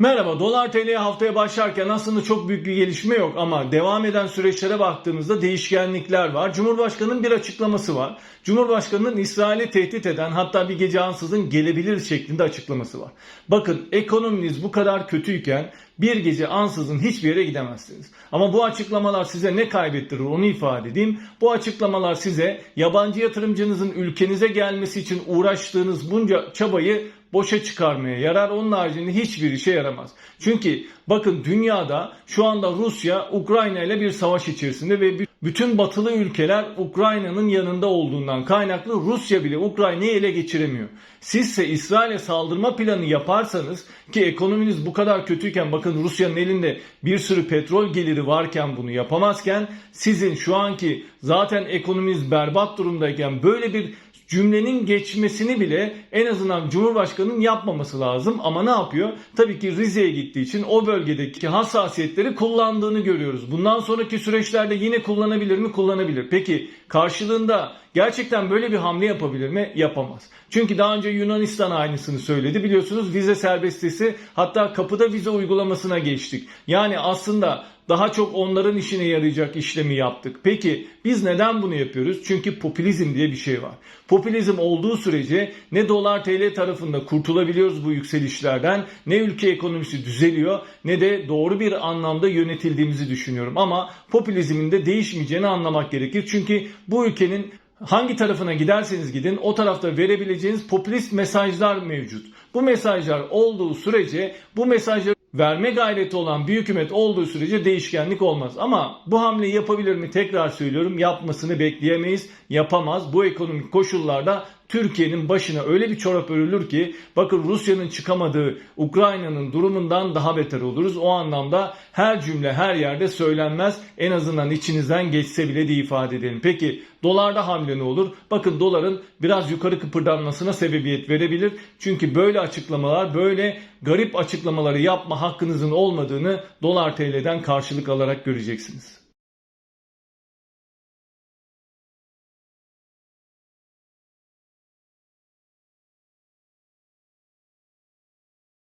Merhaba, dolar TL haftaya başlarken aslında çok büyük bir gelişme yok ama devam eden süreçlere baktığımızda değişkenlikler var. Cumhurbaşkanının bir açıklaması var. Cumhurbaşkanının İsrail'i tehdit eden hatta bir gece ansızın gelebilir şeklinde açıklaması var. Bakın ekonominiz bu kadar kötüyken bir gece ansızın hiçbir yere gidemezsiniz. Ama bu açıklamalar size ne kaybettirir onu ifade edeyim. Bu açıklamalar size yabancı yatırımcınızın ülkenize gelmesi için uğraştığınız bunca çabayı boşa çıkarmaya yarar. Onun haricinde hiçbir işe yaramaz. Çünkü bakın dünyada şu anda Rusya Ukrayna ile bir savaş içerisinde ve bütün batılı ülkeler Ukrayna'nın yanında olduğundan kaynaklı Rusya bile Ukrayna'yı ele geçiremiyor. Sizse İsrail'e saldırma planı yaparsanız ki ekonominiz bu kadar kötüyken bakın Rusya'nın elinde bir sürü petrol geliri varken bunu yapamazken sizin şu anki zaten ekonominiz berbat durumdayken böyle bir cümlenin geçmesini bile en azından Cumhurbaşkanı'nın yapmaması lazım. Ama ne yapıyor? Tabii ki Rize'ye gittiği için o bölgedeki hassasiyetleri kullandığını görüyoruz. Bundan sonraki süreçlerde yine kullanabilir mi? Kullanabilir. Peki karşılığında gerçekten böyle bir hamle yapabilir mi? Yapamaz. Çünkü daha önce Yunanistan aynısını söyledi. Biliyorsunuz vize serbestisi hatta kapıda vize uygulamasına geçtik. Yani aslında daha çok onların işine yarayacak işlemi yaptık. Peki biz neden bunu yapıyoruz? Çünkü popülizm diye bir şey var. Popülizm olduğu sürece ne dolar TL tarafında kurtulabiliyoruz bu yükselişlerden ne ülke ekonomisi düzeliyor ne de doğru bir anlamda yönetildiğimizi düşünüyorum. Ama popülizmin de değişmeyeceğini anlamak gerekir. Çünkü bu ülkenin hangi tarafına giderseniz gidin o tarafta verebileceğiniz popülist mesajlar mevcut. Bu mesajlar olduğu sürece bu mesajları verme gayreti olan bir hükümet olduğu sürece değişkenlik olmaz. Ama bu hamleyi yapabilir mi? Tekrar söylüyorum yapmasını bekleyemeyiz. Yapamaz. Bu ekonomik koşullarda Türkiye'nin başına öyle bir çorap örülür ki bakın Rusya'nın çıkamadığı Ukrayna'nın durumundan daha beter oluruz. O anlamda her cümle her yerde söylenmez. En azından içinizden geçse bile diye ifade edelim. Peki dolarda hamle ne olur? Bakın doların biraz yukarı kıpırdanmasına sebebiyet verebilir. Çünkü böyle açıklamalar, böyle garip açıklamaları yapma hakkınızın olmadığını dolar TL'den karşılık alarak göreceksiniz.